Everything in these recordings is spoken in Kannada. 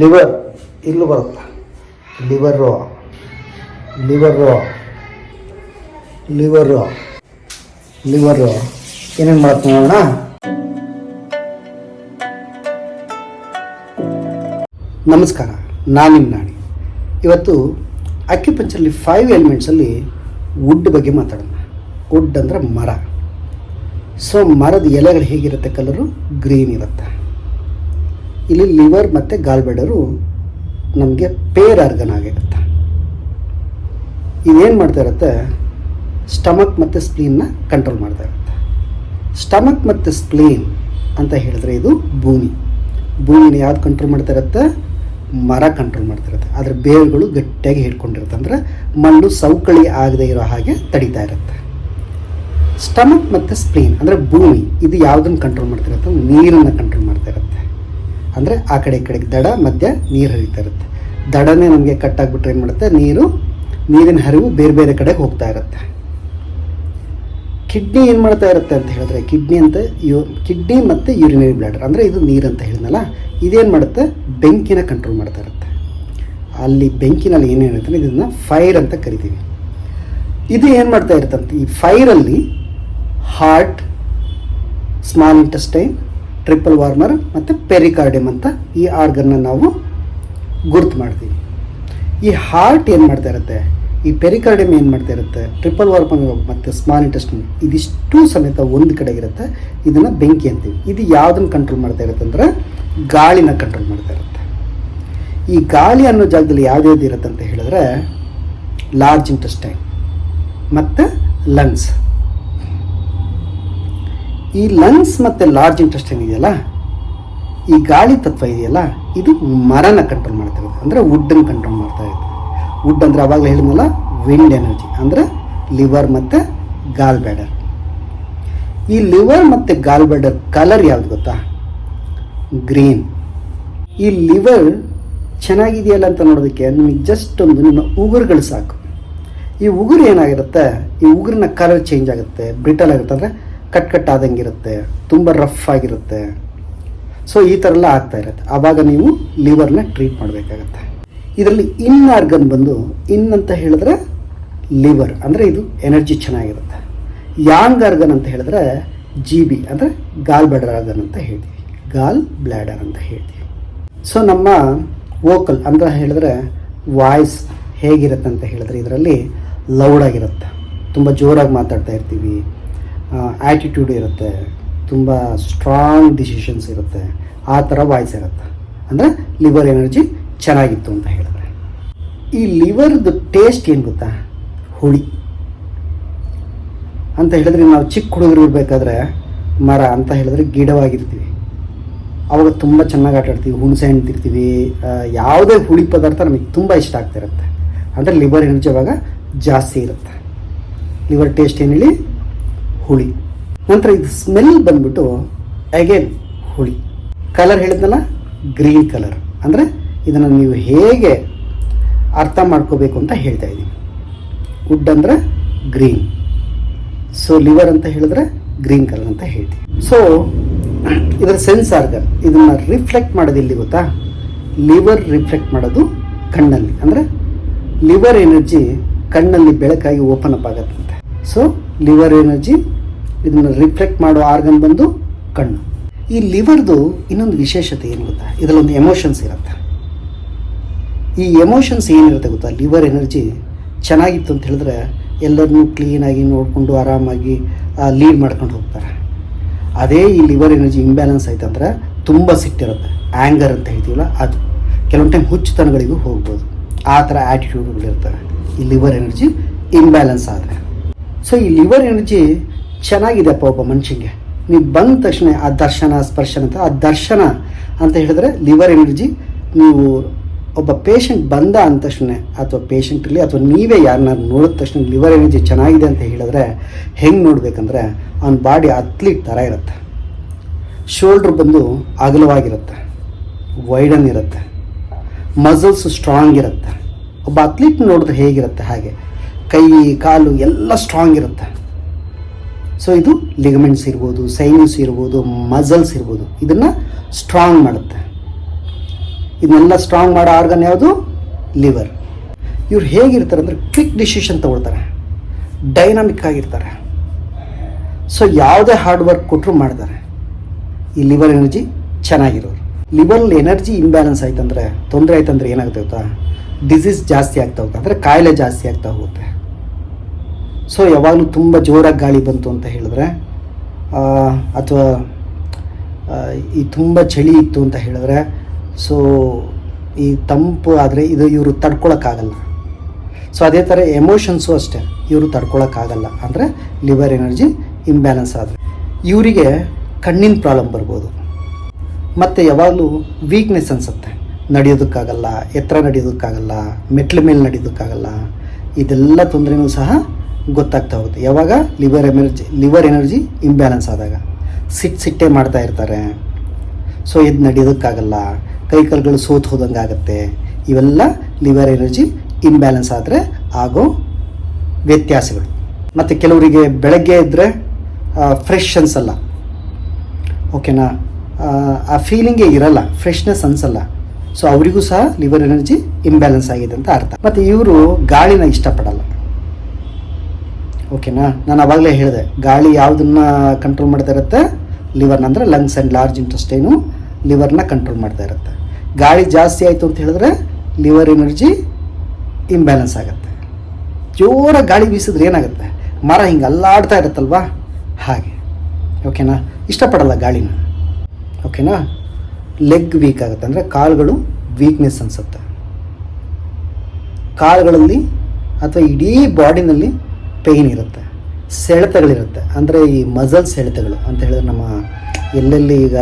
ಲಿವರ್ ಇಲ್ಲೂ ಬರುತ್ತೆ? ಲಿವರ್ ಲಿವರು ಲಿವರ್ ಲಿವರು ಏನೇನು ಮಾಡುತ್ತೆ ನೋಡೋಣ? ನಮಸ್ಕಾರ, ನಾನು ನಿಮ್ಮ ನಾಣಿ. ಇವತ್ತು ಅಕ್ಯುಪಂಚರ್ಲಿ ಫೈವ್ ಎಲಿಮೆಂಟ್ಸಲ್ಲಿ ವುಡ್ ಬಗ್ಗೆ ಮಾತಾಡೋಣ. ವುಡ್ ಅಂದರೆ ಮರ. ಸೊ ಮರದ ಎಲೆಗಳು ಹೇಗಿರುತ್ತೆ ಕಲರು ಗ್ರೀನ್ ಇರುತ್ತೆ. ಇಲ್ಲಿ ಲಿವರ್ ಮತ್ತು ಗಾಲ್ಬೆಡರು ನಮಗೆ ಪೇರ್ ಆರ್ಗನ್ ಆಗಿರುತ್ತೆ ಇದೇನು ಮಾಡ್ತಾ ಇರುತ್ತೆ? ಸ್ಟಮಕ್ ಮತ್ತು ಸ್ಪ್ಲೀನ್ನ ಕಂಟ್ರೋಲ್ ಮಾಡ್ತಾ ಇರುತ್ತೆ. ಸ್ಟಮಕ್ ಮತ್ತು ಸ್ಪ್ಲೀನ್ ಅಂತ ಹೇಳಿದ್ರೆ ಇದು ಭೂಮಿ. ಭೂಮಿನ ಯಾವ್ದು ಕಂಟ್ರೋಲ್ ಮಾಡ್ತಾ ಇರುತ್ತೆ? ಮರ ಕಂಟ್ರೋಲ್ ಮಾಡ್ತಾ ಇರುತ್ತೆ. ಅದರ ಬೇರುಗಳು ಗಟ್ಟಿಯಾಗಿ ಹಿಡ್ಕೊಂಡಿರುತ್ತೆ ಅಂದರೆ ಮಣ್ಣು ಸವಕಳಿ ಆಗದೆ ಇರೋ ಹಾಗೆ ತಡಿತಾ ಇರುತ್ತೆ. ಸ್ಟಮಕ್ ಮತ್ತು ಸ್ಪ್ಲೀನ್ ಅಂದರೆ ಭೂಮಿ, ಇದು ಯಾವುದನ್ನು ಕಂಟ್ರೋಲ್ ಮಾಡ್ತಾ ಇರುತ್ತೆ? ನೀರನ್ನು ಕಂಟ್ರೋಲ್ ಮಾಡ್ತಾ ಇರುತ್ತೆ. ಅಂದರೆ ಆ ಕಡೆ ಈ ಕಡೆಗೆ ದಡ, ಮಧ್ಯ ನೀರು ಹರಿತಾ ಇರುತ್ತೆ. ದಡನೇ ನಮಗೆ ಕಟ್ಟಾಗ್ಬಿಟ್ರೆ ಏನು ಮಾಡುತ್ತೆ? ನೀರು, ನೀರಿನ ಹರಿವು ಬೇರೆ ಬೇರೆ ಕಡೆಗೆ ಹೋಗ್ತಾ ಇರುತ್ತೆ. ಕಿಡ್ನಿ ಏನು ಮಾಡ್ತಾ ಇರುತ್ತೆ ಅಂತ ಹೇಳಿದ್ರೆ, ಕಿಡ್ನಿ ಅಂತ ಯು, ಕಿಡ್ನಿ ಮತ್ತು ಯೂರಿನರಿ ಬ್ಲಾಡರ್ ಅಂದರೆ ಇದು ನೀರು ಅಂತ ಹೇಳಿದ್ನಲ್ಲ, ಇದೇನು ಮಾಡುತ್ತೆ? ಬೆಂಕಿನ ಕಂಟ್ರೋಲ್ ಮಾಡ್ತಾ ಇರುತ್ತೆ. ಅಲ್ಲಿ ಬೆಂಕಿನಲ್ಲಿ ಏನೇನಿರುತ್ತೆ ಇದನ್ನು ಫೈರ್ ಅಂತ ಕರಿತೀವಿ. ಇದು ಏನು ಮಾಡ್ತಾ ಇರುತ್ತಂತೆ ಈ ಫೈರಲ್ಲಿ heart small intestine triple warmer ಮತ್ತು ಪೆರಿಕಾರ್ಡಿಯಮ್ ಅಂತ ಈ ಆರ್ಗನ್ನ ನಾವು ಗುರ್ತು ಮಾಡ್ತೀವಿ. ಈ ಹಾರ್ಟ್ ಏನು ಮಾಡ್ತಾ ಇರುತ್ತೆ? ಈ ಪೆರಿಕಾರ್ಡಿಯಮ್ ಏನು ಮಾಡ್ತಾ ಇರುತ್ತೆ? ಟ್ರಿಪಲ್ ವಾರ್ಮರ್ ಮತ್ತು ಸ್ಮಾಲ್ ಇಂಟೆಸ್ಟಿನ್ ಇದಿಷ್ಟು ಸಮೇತ ಒಂದು ಕಡೆ ಇರುತ್ತೆ. ಇದನ್ನು ಬೆಂಕಿ ಅಂತೀವಿ. ಇದು ಯಾವುದನ್ನು ಕಂಟ್ರೋಲ್ ಮಾಡ್ತಾ ಇರುತ್ತೆ ಅಂದರೆ ಗಾಳಿನ ಕಂಟ್ರೋಲ್ ಮಾಡ್ತಾ ಇರುತ್ತೆ. ಈ ಗಾಳಿ ಅನ್ನೋ ಜಾಗದಲ್ಲಿ ಯಾವ್ದು ಇರುತ್ತೆ ಅಂತ ಹೇಳಿದ್ರೆ ಲಾರ್ಜ್ ಇಂಟೆಸ್ಟೈನ್ ಮತ್ತು ಲಂಗ್ಸ್ ಈ ಲಂಗ್ಸ್ ಮತ್ತು ಲಾರ್ಜ್ ಇಂಟೆಸ್ಟೈನ್ ಇದೆಯಲ್ಲ, ಈ ಗಾಳಿ ತತ್ವ ಇದೆಯಲ್ಲ, ಇದು ಮರನ ಕಂಟ್ರೋಲ್ ಮಾಡ್ತಾ ಇರುತ್ತೆ. ಅಂದರೆ ವುಡ್ಡನ್ನು ಕಂಟ್ರೋಲ್ ಮಾಡ್ತಾ ಇರುತ್ತೆ. ವುಡ್ ಅಂದರೆ ಅವಾಗಲೇ ಹೇಳಿದ್ನಲ್ಲ ವಿಂಡ್ ಎನರ್ಜಿ ಅಂದರೆ ಲಿವರ್ ಮತ್ತು ಗಾಲ್ ಬ್ಯಾಡರ್ ಈ ಲಿವರ್ ಮತ್ತು ಗಾಲ್ ಬ್ಯಾಡರ್ ಕಲರ್ ಯಾವುದು ಗೊತ್ತಾ? ಗ್ರೀನ್ ಈ ಲಿವರ್ ಚೆನ್ನಾಗಿದೆಯಲ್ಲ ಅಂತ ನೋಡೋದಕ್ಕೆ ನಿಮಗೆ ಜಸ್ಟ್ ಒಂದು ನಿಮ್ಮ ಉಗುರುಗಳು ಸಾಕು. ಈ ಉಗುರು ಏನಾಗಿರುತ್ತೆ? ಈ ಉಗುರಿನ ಕಲರ್ ಚೇಂಜ್ ಆಗುತ್ತೆ ಬ್ರಿಟಲ್ ಆಗುತ್ತೆ. ಅಂದರೆ ಕಟ್ ಕಟ್ ಆದಂಗಿರುತ್ತೆ ತುಂಬ ರಫ್ ಆಗಿರುತ್ತೆ. ಸೊ ಈ ಥರ ಎಲ್ಲ ಆಗ್ತಾ ಇರುತ್ತೆ. ಆವಾಗ ನೀವು ಲಿವರ್ನ ಟ್ರೀಟ್ ಮಾಡಬೇಕಾಗತ್ತೆ. ಇದರಲ್ಲಿ ಇನ್ ಆರ್ಗನ್ ಬಂದು, ಇನ್ ಅಂತ ಹೇಳಿದ್ರೆ ಲಿವರ್ ಅಂದರೆ ಇದು ಎನರ್ಜಿ ಚೆನ್ನಾಗಿರುತ್ತೆ. ಯಾಂಗ್ ಆರ್ಗನ್ ಅಂತ ಹೇಳಿದ್ರೆ ಜಿ ಬಿ ಅಂದರೆ ಗಾಲ್ ಬ್ಲಾಡರ್ ಆರ್ಗನ್ ಅಂತ ಹೇಳ್ತೀವಿ. ಗಾಲ್ ಬ್ಲ್ಯಾಡರ್ ಅಂತ ಹೇಳ್ತೀವಿ. ಸೊ ನಮ್ಮ ವೋಕಲ್ ಅಂತ ಹೇಳಿದ್ರೆ ವಾಯ್ಸ್ ಹೇಗಿರುತ್ತೆ ಅಂತ ಹೇಳಿದ್ರೆ, ಇದರಲ್ಲಿ ಲೌಡಾಗಿರುತ್ತೆ ತುಂಬ ಜೋರಾಗಿ ಮಾತಾಡ್ತಾ ಇರ್ತೀವಿ. ಆ್ಯಟಿಟ್ಯೂಡ್ ಇರುತ್ತೆ, ತುಂಬ ಸ್ಟ್ರಾಂಗ್ ಡಿಸಿಷನ್ಸ್ ಇರುತ್ತೆ, ಆ ಥರ ವಾಯ್ಸ್ ಇರುತ್ತೆ. ಅಂದರೆ ಲಿವರ್ ಎನರ್ಜಿ ಚೆನ್ನಾಗಿತ್ತು ಅಂತ ಹೇಳಿದ್ರೆ. ಈ ಲಿವರ್ದು ಟೇಸ್ಟ್ ಏನು ಗೊತ್ತಾ? ಹುಳಿ. ಅಂತ ಹೇಳಿದ್ರೆ ನಾವು ಚಿಕ್ಕ ಹುಡುಗರು ಇರಬೇಕಾದ್ರೆ ಮರ ಅಂತ ಹೇಳಿದ್ರೆ ಗಿಡವಾಗಿರ್ತೀವಿ. ಅವಾಗ ತುಂಬ ಚೆನ್ನಾಗಿ ಆಟ ಆಡ್ತೀವಿ, ಹುಣಸೆ ಹಣ್ಣು ತಿರ್ತೀವಿ ಯಾವುದೇ ಹುಳಿ ಪದಾರ್ಥ ನಮಗೆ ತುಂಬ ಇಷ್ಟ ಆಗ್ತಿರುತ್ತೆ ಅಂದರೆ ಲಿವರ್ ಎನರ್ಜಿ ಅವಾಗ ಜಾಸ್ತಿ ಇರುತ್ತೆ. ಲಿವರ್ ಟೇಸ್ಟ್ ಏನು ಹೇಳಿ? ಹುಳಿ. ನಂತರ ಇದು ಸ್ಮೆಲ್ ಬಂದ್ಬಿಟ್ಟು ಅಗೇನ್ ಹುಳಿ. ಕಲರ್ ಹೇಳಿದ್ನಲ್ಲ ಗ್ರೀನ್ ಕಲರ್ ಅಂದರೆ ಇದನ್ನು ನೀವು ಹೇಗೆ ಅರ್ಥ ಮಾಡ್ಕೋಬೇಕು ಅಂತ ಹೇಳ್ತಾ ಇದ್ದೀನಿ. ವುಡ್ ಅಂದರೆ ಗ್ರೀನ್ ಸೊ ಲಿವರ್ ಅಂತ ಹೇಳಿದ್ರೆ ಗ್ರೀನ್ ಕಲರ್ ಅಂತ ಹೇಳ್ತೀವಿ ಸೊ ಇದರ ಸೆನ್ಸ್ ಆರ್ಗನ್ ಇದನ್ನು ರಿಫ್ಲೆಕ್ಟ್ ಮಾಡೋದು ಇಲ್ಲಿ ಗೊತ್ತಾ? ಲಿವರ್ ರಿಫ್ಲೆಕ್ಟ್ ಮಾಡೋದು ಕಣ್ಣಲ್ಲಿ. ಅಂದರೆ ಲಿವರ್ ಎನರ್ಜಿ ಕಣ್ಣಲ್ಲಿ ಬೆಳಕಾಗಿ ಓಪನ್ ಅಪ್ ಆಗತ್ತಂತೆ ಸೊ ಲಿವರ್ ಎನರ್ಜಿ ಇದನ್ನು ರಿಫ್ಲೆಕ್ಟ್ ಮಾಡುವ ಆರ್ಗನ್ ಬಂದು ಕಣ್ಣು. ಈ ಲಿವರ್ದು ಇನ್ನೊಂದು ವಿಶೇಷತೆ ಏನು ಗೊತ್ತಾ? ಇದರಲ್ಲೊಂದು ಎಮೋಷನ್ಸ್ ಇರುತ್ತೆ. ಈ ಎಮೋಷನ್ಸ್ ಏನಿರುತ್ತೆ ಗೊತ್ತಾ? ಲಿವರ್ ಎನರ್ಜಿ ಚೆನ್ನಾಗಿತ್ತು ಅಂತ ಹೇಳಿದ್ರೆ ಎಲ್ಲರನ್ನೂ ಕ್ಲೀನಾಗಿ ನೋಡಿಕೊಂಡು ಆರಾಮಾಗಿ ಲೀಡ್ ಮಾಡ್ಕೊಂಡು ಹೋಗ್ತಾರೆ. ಅದೇ ಈ ಲಿವರ್ ಎನರ್ಜಿ ಇಂಬ್ಯಾಲೆನ್ಸ್ ಆಯ್ತಂದ್ರೆ ತುಂಬ ಸಿಟ್ಟಿರುತ್ತೆ. ಆ್ಯಂಗರ್ ಅಂತ ಹೇಳ್ತೀವಲ್ಲ ಅದು. ಕೆಲವೊಂದು ಟೈಮ್ ಹುಚ್ಚುತನಗಳಿಗೂ ಹೋಗ್ಬೋದು. ಆ ಥರ ಆ್ಯಟಿಟ್ಯೂಡ್ಗಳಿರ್ತವೆ ಈ ಲಿವರ್ ಎನರ್ಜಿ ಇಂಬ್ಯಾಲೆನ್ಸ್ ಆದರೆ. ಸೊ ಈ ಲಿವರ್ ಎನರ್ಜಿ ಚೆನ್ನಾಗಿದೆಪ್ಪ ಒಬ್ಬ ಮನುಷ್ಯಂಗೆ. ನೀವು ಬಂದ ತಕ್ಷಣ ಆ ದರ್ಶನ, ಸ್ಪರ್ಶನ ಅಂತ ಆ ದರ್ಶನ ಅಂತ ಹೇಳಿದ್ರೆ ಲಿವರ್ ಎನರ್ಜಿ ನೀವು ಒಬ್ಬ ಪೇಷಂಟ್ ಬಂದ ಅಂದ ತಕ್ಷಣ ಅಥವಾ ಪೇಷಂಟ್ ಇರಲಿ ಅಥವಾ ನೀವೇ ಯಾರನ್ನ ನೋಡಿದ ತಕ್ಷಣ ಲಿವರ್ ಎನರ್ಜಿ ಚೆನ್ನಾಗಿದೆ ಅಂತ ಹೇಳಿದ್ರೆ ಹೆಂಗೆ ನೋಡಬೇಕಂದ್ರೆ ಅವ್ನ ಬಾಡಿ ಅಥ್ಲೀಟ್ ಥರ ಇರುತ್ತೆ. ಶೋಲ್ಡ್ರ್ ಬಂದು ಅಗಲವಾಗಿರುತ್ತೆ. ವೈಡನ್ ಇರುತ್ತೆ. ಮಸಲ್ಸ್ ಸ್ಟ್ರಾಂಗ್ ಇರುತ್ತೆ. ಒಬ್ಬ ಅಥ್ಲೀಟ್ ನೋಡಿದ್ರೆ ಹೇಗಿರುತ್ತೆ ಹಾಗೆ. ಕೈ, ಕಾಲು ಎಲ್ಲ ಸ್ಟ್ರಾಂಗ್ ಇರುತ್ತೆ. ಸೊ ಇದು ಲಿಗಮೆಂಟ್ಸ್ ಇರ್ಬೋದು ಸೈನ್ಯೂಸ್ ಇರ್ಬೋದು ಮಸಲ್ಸ್ ಇರ್ಬೋದು. ಇದನ್ನು ಸ್ಟ್ರಾಂಗ್ ಮಾಡುತ್ತೆ. ಇದನ್ನೆಲ್ಲ ಸ್ಟ್ರಾಂಗ್ ಮಾಡೋ ಆರ್ಗನ್ ಯಾವುದು? ಲಿವರ್ ಇವ್ರು ಹೇಗಿರ್ತಾರೆ ಅಂದರೆ ಕ್ವಿಕ್ ಡಿಸಿಷನ್ ತೊಗೊಳ್ತಾರೆ. ಡೈನಾಮಿಕ್ ಆಗಿರ್ತಾರೆ. ಸೊ ಯಾವುದೇ ಹಾರ್ಡ್ ವರ್ಕ್ ಕೊಟ್ಟರು ಮಾಡ್ತಾರೆ. ಈ ಲಿವರ್ ಎನರ್ಜಿ ಚೆನ್ನಾಗಿರೋರು. ಲಿವರಲ್ಲಿ ಎನರ್ಜಿ ಇಂಬ್ಯಾಲೆನ್ಸ್ ಆಯ್ತಂದ್ರೆ, ತೊಂದರೆ ಆಯ್ತಂದ್ರೆ ಏನಾಗುತ್ತೆ ಗೊತ್ತಾ? ಡಿಸೀಸ್ ಜಾಸ್ತಿ ಆಗ್ತಾ ಹೋಗುತ್ತೆ. ಅಂದರೆ ಕಾಯಿಲೆ ಜಾಸ್ತಿ ಆಗ್ತಾ ಹೋಗುತ್ತೆ. ಸೊ ಯಾವಾಗಲೂ ತುಂಬ ಜೋರಾಗಿ ಗಾಳಿ ಬಂತು ಅಂತ ಹೇಳಿದ್ರೆ ಅಥವಾ ಈ ತುಂಬ ಚಳಿ ಇತ್ತು ಅಂತ ಹೇಳಿದ್ರೆ, ಸೊ ಈ ತಂಪು ಆದರೆ ಇದು ಇವರು ತಡ್ಕೊಳಕ್ಕಾಗಲ್ಲ. ಸೊ ಅದೇ ಥರ ಎಮೋಷನ್ಸು ಅಷ್ಟೇ, ಇವರು ತಡ್ಕೊಳಕ್ಕಾಗಲ್ಲ. ಅಂದರೆ ಲಿವರ್ ಎನರ್ಜಿ ಇಂಬ್ಯಾಲೆನ್ಸ್ ಆದರೆ. ಇವರಿಗೆ ಕಣ್ಣಿನ ಪ್ರಾಬ್ಲಮ್ ಬರ್ಬೋದು. ಮತ್ತು ಯಾವಾಗಲೂ ವೀಕ್ನೆಸ್ ಅನಿಸುತ್ತೆ. ನಡೆಯೋದಕ್ಕಾಗಲ್ಲ, ಎತ್ತರ ನಡೆಯೋದಕ್ಕಾಗಲ್ಲ, ಮೆಟ್ಲ ಮೇಲೆ ನಡೆಯೋದಕ್ಕಾಗಲ್ಲ, ಇದೆಲ್ಲ ತೊಂದರೆನೂ ಸಹ ಗೊತ್ತಾಗ್ತಾ ಹೋಗುತ್ತೆ. ಯಾವಾಗ? Liver energy liver energy imbalance ಆದಾಗ. ಸಿಟ್ಟು ಸಿಟ್ಟೆ ಮಾಡ್ತಾ ಇರ್ತಾರೆ. ಸೊ ಇದು ನಡೆಯೋದಕ್ಕಾಗಲ್ಲ. ಕೈ ಕಾಲುಗಳು ಸೋತು ಹೋದಂಗೆ ಆಗುತ್ತೆ. ಇವೆಲ್ಲ ಲಿವರ್ ಎನರ್ಜಿ ಇಂಬ್ಯಾಲೆನ್ಸ್ ಆದರೆ ಆಗೋ ವ್ಯತ್ಯಾಸಗಳು. ಮತ್ತು ಕೆಲವರಿಗೆ ಬೆಳಗ್ಗೆ ಇದ್ದರೆ ಫ್ರೆಶ್ ಅನ್ಸಲ್ಲ. ಓಕೆನಾ ಆ ಫೀಲಿಂಗೇ ಇರಲ್ಲ. ಫ್ರೆಶ್ನೆಸ್ ಅನ್ಸಲ್ಲ. ಸೊ ಅವರಿಗೂ ಸಹ ಲಿವರ್ ಎನರ್ಜಿ ಇಂಬ್ಯಾಲೆನ್ಸ್ ಆಗಿದೆ ಅಂತ ಅರ್ಥ. ಮತ್ತು ಇವರು ಗಾಳಿನ ಇಷ್ಟಪಡಲ್ಲ. ಓಕೆನಾ ನಾನು ಅವಾಗಲೇ ಹೇಳಿದೆ, ಗಾಳಿ ಯಾವುದನ್ನ ಕಂಟ್ರೋಲ್ ಮಾಡ್ತಾ ಇರುತ್ತೆ? ಲಿವರ್ನ ಅಂದರೆ ಲಂಗ್ಸ್ ಆ್ಯಂಡ್ ಲಾರ್ಜ್ ಇಂಟೆಸ್ಟೈನು ಲಿವರ್ನ ಕಂಟ್ರೋಲ್ ಮಾಡ್ತಾ ಇರುತ್ತೆ. ಗಾಳಿ ಜಾಸ್ತಿ ಆಯಿತು ಅಂತ ಹೇಳಿದ್ರೆ ಲಿವರ್ ಎನರ್ಜಿ ಇಂಬ್ಯಾಲೆನ್ಸ್ ಆಗುತ್ತೆ. ಜೋರಾಗಿ ಗಾಳಿ ಬೀಸಿದ್ರೆ ಏನಾಗುತ್ತೆ? ಮರ ಹಿಂಗೆ ಅಲ್ಲಾಡ್ತಾ ಇರುತ್ತಲ್ವಾ? ಹಾಗೆ. ಓಕೆನಾ ಇಷ್ಟಪಡಲ್ಲ ಗಾಳಿನ. ಓಕೆನಾ ಲೆಗ್ ವೀಕ್ ಆಗುತ್ತೆ, ಅಂದರೆ ಕಾಲುಗಳು ವೀಕ್ನೆಸ್ ಅನಿಸುತ್ತೆ. ಕಾಲುಗಳಲ್ಲಿ ಅಥವಾ ಇಡೀ ಬಾಡಿನಲ್ಲಿ ಪೇಯ್ನ್ ಇರುತ್ತೆ ಸೆಳೆತಗಳಿರುತ್ತೆ. ಅಂದರೆ ಈ ಮಸಲ್ಸ್ ಸೆಳೆತಗಳು ಅಂತ ಹೇಳಿದ್ರೆ ನಮ್ಮ ಎಲ್ಲೆಲ್ಲಿ ಈಗ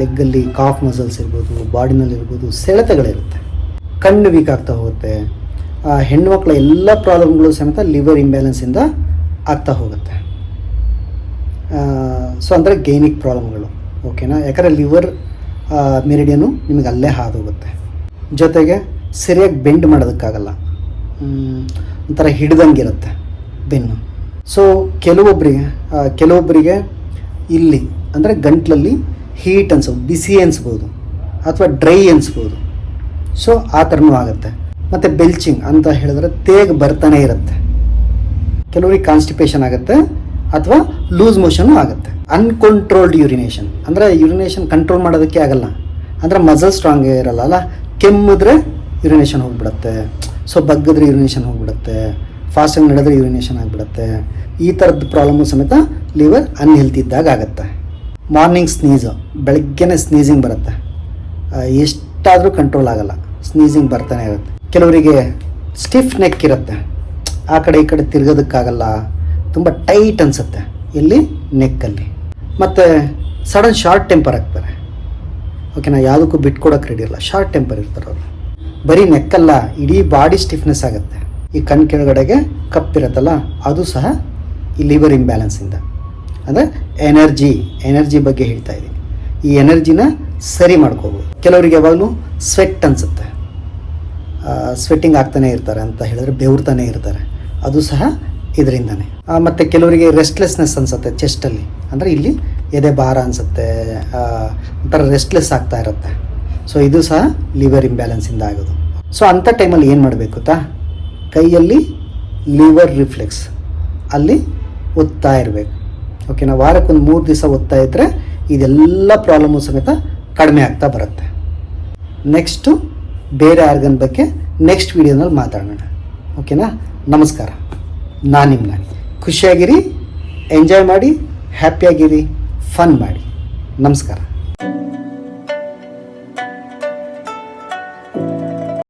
ಲೆಗ್ಗಲ್ಲಿ ಕಾಫ್ ಮಸಲ್ಸ್ ಇರ್ಬೋದು ಬಾಡಿನಲ್ಲಿ ಇರ್ಬೋದು ಸೆಳೆತಗಳಿರುತ್ತೆ. ಕಣ್ಣು ವೀಕ್ ಆಗ್ತಾ ಹೋಗುತ್ತೆ ಆ, ಮಕ್ಕಳ ಎಲ್ಲ ಪ್ರಾಬ್ಲಮ್ಗಳು ಸಮೇತ ಲಿವರ್ ಇಂಬ್ಯಾಲೆನ್ಸಿಂದ ಆಗ್ತಾ ಹೋಗುತ್ತೆ. ಸೊ ಅಂದರೆ ಗೈನಿಕ್ ಪ್ರಾಬ್ಲಮ್ಗಳು ಓಕೆನಾ ಯಾಕಂದರೆ ಲಿವರ್ ಮೆರಿಡಿಯನ್ನು ನಿಮಗೆ ಅಲ್ಲೇ ಹಾದು ಹೋಗುತ್ತೆ. ಜೊತೆಗೆ ಸರಿಯಾಗಿ ಬೆಂಡ್ ಮಾಡೋದಕ್ಕಾಗಲ್ಲ. ಒಂಥರ ಹಿಡ್ದಂಗೆ ಹಿಡ್ದಂಗಿರುತ್ತೆ ಬೆನ್ನು ಸೊ ಕೆಲವೊಬ್ಬರಿಗೆ ಕೆಲವೊಬ್ಬರಿಗೆ ಇಲ್ಲಿ, ಅಂದರೆ ಗಂಟ್ಲಲ್ಲಿ ಹೀಟ್ ಅನ್ಸೋದು ಬಿಸಿ ಅನಿಸ್ಬೋದು, ಅಥವಾ ಡ್ರೈ ಅನಿಸ್ಬೋದು. ಸೊ ಆ ಥರನೂ ಆಗುತ್ತೆ. ಮತ್ತು ಬೆಲ್ಚಿಂಗ್ ಅಂತ ಹೇಳಿದ್ರೆ ತೇಗ್ ಬರ್ತಾನೆ ಇರುತ್ತೆ. ಕೆಲವರಿಗೆ ಕಾನ್ಸ್ಟಿಪೇಷನ್ ಆಗುತ್ತೆ, ಅಥವಾ ಲೂಸ್ ಮೋಷನು ಆಗುತ್ತೆ. ಅನ್ಕಂಟ್ರೋಲ್ಡ್ ಯೂರಿನೇಷನ್ ಅಂದರೆ ಯೂರಿನೇಷನ್ ಕಂಟ್ರೋಲ್ ಮಾಡೋದಕ್ಕೆ ಆಗಲ್ಲ. ಅಂದರೆ ಮಸಲ್ ಸ್ಟ್ರಾಂಗ್ ಇರಲ್ಲ ಅಲ್ಲ? ಕೆಮ್ಮಿದ್ರೆ ಯೂರಿನೇಷನ್ ಹೋಗ್ಬಿಡುತ್ತೆ. ಸೊ ಬಗ್ಗಿದ್ರೆ ಯೂರಿನೇಷನ್ ಹೋಗ್ಬಿಡುತ್ತೆ. ಫಾಸ್ಟಾಗಿ ನಡೆದ್ರೆ ಯೂರಿನೇಷನ್ ಆಗಿಬಿಡುತ್ತೆ. ಈ ಥರದ್ದು ಪ್ರಾಬ್ಲಮ್ಮು ಸಮೇತ ಲಿವರ್ ಅನ್ಹೆಲ್ತಿ ಇದ್ದಾಗ ಆಗುತ್ತೆ. ಮಾರ್ನಿಂಗ್ ಸ್ನೀಸು ಬೆಳಗ್ಗೆನೇ ಸ್ನೀಸಿಂಗ್ ಬರುತ್ತೆ. ಎಷ್ಟಾದರೂ ಕಂಟ್ರೋಲ್ ಆಗಲ್ಲ. ಸ್ನೀಸಿಂಗ್ ಬರ್ತಾನೆ ಇರುತ್ತೆ. ಕೆಲವರಿಗೆ ಸ್ಟಿಫ್ ನೆಕ್ ಇರುತ್ತೆ. ಆ ಕಡೆ ಈ ಕಡೆ ತಿರ್ಗೋದಕ್ಕಾಗಲ್ಲ. ತುಂಬ ಟೈಟ್ ಅನಿಸುತ್ತೆ ಇಲ್ಲಿ ನೆಕ್ಕಲ್ಲಿ ಮತ್ತು ಸಡನ್ ಶಾರ್ಟ್ ಟೆಂಪರ್ ಆಗ್ತಾರೆ. ಓಕೆನಾ ಯಾವುದಕ್ಕೂ ಬಿಟ್ಕೊಡೋಕೆ ರೆಡಿ ಇರಲ್ಲ ಶಾರ್ಟ್ ಟೆಂಪರ್ ಇರ್ತಾರೆ ಅವರು. ಬರೀ ನೆಕ್ಕಲ್ಲ ಇಡೀ ಬಾಡಿ ಸ್ಟಿಫ್ನೆಸ್ ಆಗುತ್ತೆ. ಈ ಕಣ್ ಕೆಳಗಡೆಗೆ ಕಪ್ಪಿರುತ್ತಲ್ಲ ಅದು ಸಹ ಈ ಲಿವರ್ ಇಂಬ್ಯಾಲೆನ್ಸಿಂದ ಅಂದರೆ ಎನರ್ಜಿ ಎನರ್ಜಿ ಬಗ್ಗೆ ಹೇಳ್ತಾ ಇದ್ದೀನಿ. ಈ ಎನರ್ಜಿನ ಸರಿ ಮಾಡ್ಕೋಬೋದು. ಕೆಲವರಿಗೆ ಯಾವಾಗಲೂ ಸ್ವೆಟ್ ಅನಿಸುತ್ತೆ. ಸ್ವೆಟ್ಟಿಂಗ್ ಆಗ್ತಾನೆ ಇರ್ತಾರೆ ಅಂತ ಹೇಳಿದ್ರೆ ಬೆವರ್ತಾನೆ ಇರ್ತಾರೆ. ಅದು ಸಹ ಇದರಿಂದನೇ. ಮತ್ತು ಕೆಲವರಿಗೆ ರೆಸ್ಟ್ಲೆಸ್ನೆಸ್ ಅನಿಸುತ್ತೆ ಚೆಸ್ಟಲ್ಲಿ ಅಂದರೆ ಇಲ್ಲಿ ಎದೆ ಭಾರ ಅನಿಸುತ್ತೆ ಒಂಥರ ರೆಸ್ಟ್ಲೆಸ್ ಆಗ್ತಾ ಇರುತ್ತೆ. ಸೊ ಇದು ಸಹ ಲಿವರ್ ಇಂಬ್ಯಾಲೆನ್ಸಿಂದ ಆಗೋದು. ಸೊ ಅಂಥ ಟೈಮಲ್ಲಿ ಏನು ಮಾಡಬೇಕು ಗೊತ್ತಾ? ಕೈಯಲ್ಲಿ ಲಿವರ್ ರಿಫ್ಲೆಕ್ಸ್. ಅಲ್ಲಿ ಒತ್ತಾ ಇರಬೇಕು. ಓಕೆನಾ ವಾರಕ್ಕೊಂದು ಮೂರು ದಿವಸ ಒತ್ತಾ ಇದ್ದರೆ ಇದೆಲ್ಲ ಪ್ರಾಬ್ಲಮ್ ಸಮೇತ ಕಡಿಮೆ ಆಗ್ತಾ ಬರುತ್ತೆ. ನೆಕ್ಸ್ಟು ಬೇರೆ ಆರ್ಗನ್ ಬಗ್ಗೆ ನೆಕ್ಸ್ಟ್ ವೀಡಿಯೋನಲ್ಲಿ ಮಾತಾಡೋಣ. ಓಕೆನಾ ನಮಸ್ಕಾರ. ನಾನು ನಿಮ್ಮ ಖುಷಿಯಾಗಿರಿ ಎಂಜಾಯ್ ಮಾಡಿ ಹ್ಯಾಪಿಯಾಗಿರಿ ಫನ್ ಮಾಡಿ. ನಮಸ್ಕಾರ.